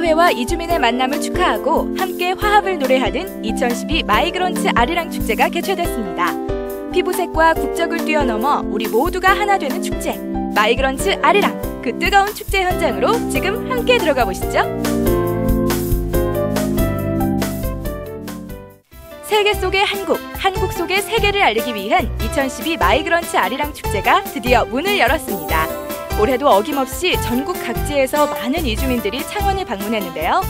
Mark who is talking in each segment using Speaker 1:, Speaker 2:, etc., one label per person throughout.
Speaker 1: 사회와 이주민의 만남을 축하하고 함께 화합을 노래하는 2012 마이그런츠 아리랑 축제가 개최됐습니다. 피부색과 국적을 뛰어넘어 우리 모두가 하나 되는 축제 마이그런츠 아리랑 그 뜨거운 축제 현장으로 지금 함께 들어가 보시죠. 세계 속의 한국, 한국 속의 세계를 알리기 위한 2012 마이그런츠 아리랑 축제가 드디어 문을 열었습니다. 올해도 어김없이 전국 각지에서 많은 이주민들이 창원을 방문했는데요.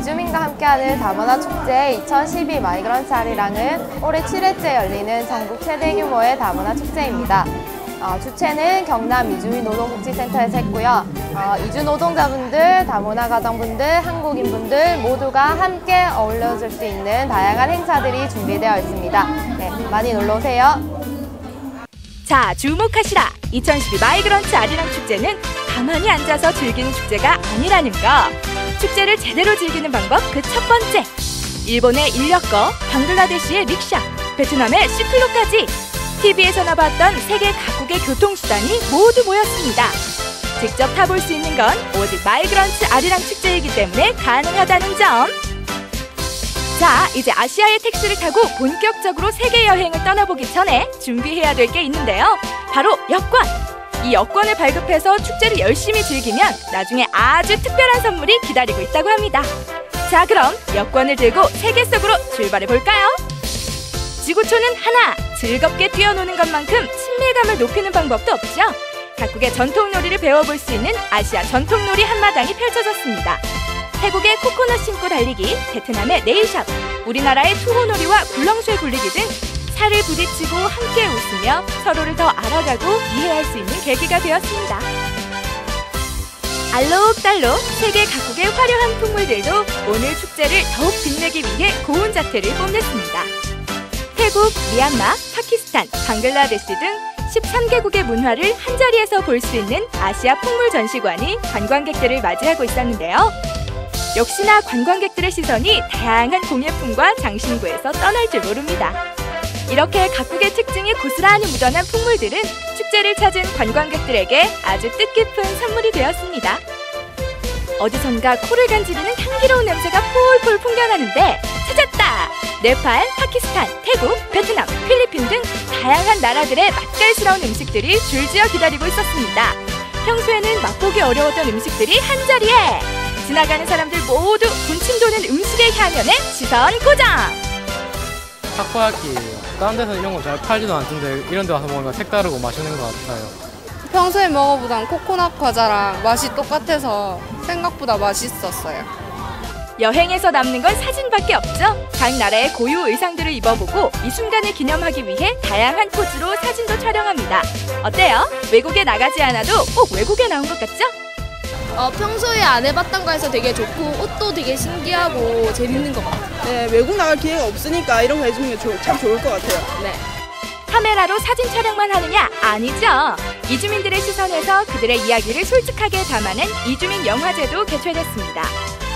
Speaker 2: 이주민과 함께하는 다문화 축제 2012 마이그런트 아리랑은 올해 7회째 열리는 전국 최대 규모의 다문화 축제입니다. 어, 주최는 경남 이주민 노동복지센터에서 했고요. 어, 이주 노동자분들, 다문화 가정분들, 한국인분들 모두가 함께 어울려줄 수 있는 다양한 행사들이 준비되어 있습니다. 네, 많이 놀러 오세요.
Speaker 1: 자, 주목하시라! 2012 마이그런트 아리랑 축제는 가만히 앉아서 즐기는 축제가 아니라는 거. 축제를 제대로 즐기는 방법 그 첫 번째. 일본의 인력거, 방글라데시의 릭샤, 베트남의 시클로까지 TV에서나 봤던 세계 각국의 교통수단이 모두 모였습니다. 직접 타볼 수 있는 건 오직 마이그런트 아리랑 축제이기 때문에 가능하다는 점. 자, 이제 아시아의 택시를 타고 본격적으로 세계 여행을 떠나보기 전에 준비해야 될 게 있는데요. 바로 여권. 이 여권을 발급해서 축제를 열심히 즐기면 나중에 아주 특별한 선물이 기다리고 있다고 합니다. 자, 그럼 여권을 들고 세계 속으로 출발해 볼까요? 지구촌은 하나! 즐겁게 뛰어노는 것만큼 친밀감을 높이는 방법도 없죠? 각국의 전통 놀이를 배워볼 수 있는 아시아 전통 놀이 한마당이 펼쳐졌습니다. 태국의 코코넛 신고 달리기, 베트남의 네일샵, 우리나라의 투호놀이와 굴렁쇠 굴리기 등 살을 부딪히고 함께 웃으며 서로를 더 알아가고 이해할 수 있는 계기가 되었습니다. 알록달록 세계 각국의 화려한 풍물들도 오늘 축제를 더욱 빛내기 위해 고운 자태를 뽐냈습니다. 태국, 미얀마, 파키스탄, 방글라데시 등 13개국의 문화를 한자리에서 볼 수 있는 아시아 풍물 전시관이 관광객들을 맞이하고 있었는데요. 역시나 관광객들의 시선이 다양한 공예품과 장신구에서 떠날 줄 모릅니다. 이렇게 각국의 특징이 고스란히 묻어난 풍물들은 축제를 찾은 관광객들에게 아주 뜻깊은 선물이 되었습니다. 어디선가 코를 간지르는 향기로운 냄새가 폴폴 풍겨나는데 찾았다! 네팔, 파키스탄, 태국, 베트남, 필리핀 등 다양한 나라들의 맛깔스러운 음식들이 줄지어 기다리고 있었습니다. 평소에는 맛보기 어려웠던 음식들이 한 자리에 지나가는 사람들 모두 군침 도는 음식의 향연에 시선 고정!
Speaker 3: 타코야끼예요. 다른 데서 이런 거잘 팔지도 않던데 이런 데 와서 먹으면 색다르고 맛있는 것 같아요.
Speaker 4: 평소에 먹어보던 코코넛 과자랑 맛이 똑같아서 생각보다 맛있었어요.
Speaker 1: 여행에서 남는 건 사진밖에 없죠. 각 나라의 고유 의상들을 입어보고 이 순간을 기념하기 위해 다양한 포즈로 사진도 촬영합니다. 어때요? 외국에 나가지 않아도 꼭 외국에 나온 것 같죠?
Speaker 5: 어, 평소에 안 해봤던 거에서 되게 좋고 옷도 되게 신기하고 재밌는 것 같아요.
Speaker 6: 네, 외국 나갈 기회가 없으니까 이런 거 해주는 게참 좋을 것 같아요.
Speaker 5: 네.
Speaker 1: 카메라로 사진 촬영만 하느냐? 아니죠. 이주민들의 시선에서 그들의 이야기를 솔직하게 담아낸 이주민 영화제도 개최됐습니다.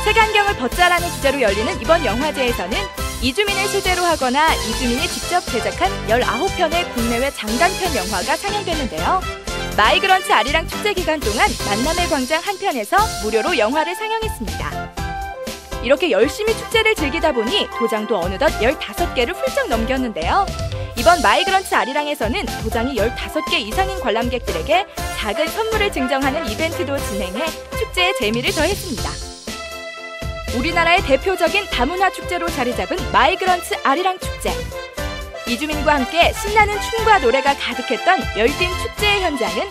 Speaker 1: 색안경을 벗자라는 주제로 열리는 이번 영화제에서는 이주민을 소재로 하거나 이주민이 직접 제작한 19편의 국내외 장단편 영화가 상영되는데요. 마이그런트 아리랑 축제 기간 동안 만남의 광장 한편에서 무료로 영화를 상영했습니다. 이렇게 열심히 축제를 즐기다 보니 도장도 어느덧 15개를 훌쩍 넘겼는데요. 이번 마이그런트 아리랑에서는 도장이 15개 이상인 관람객들에게 작은 선물을 증정하는 이벤트도 진행해 축제의 재미를 더했습니다. 우리나라의 대표적인 다문화 축제로 자리 잡은 마이그런트 아리랑 축제. 이주민과 함께 신나는 춤과 노래가 가득했던 열띤 축제의 현장은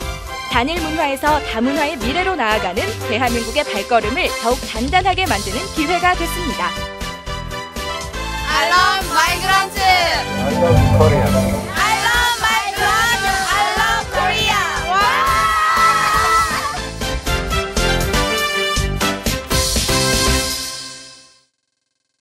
Speaker 1: 단일 문화에서 다문화의 미래로 나아가는 대한민국의 발걸음을 더욱 단단하게 만드는 기회가 됐습니다.
Speaker 5: I love migrants!
Speaker 7: I love Korea.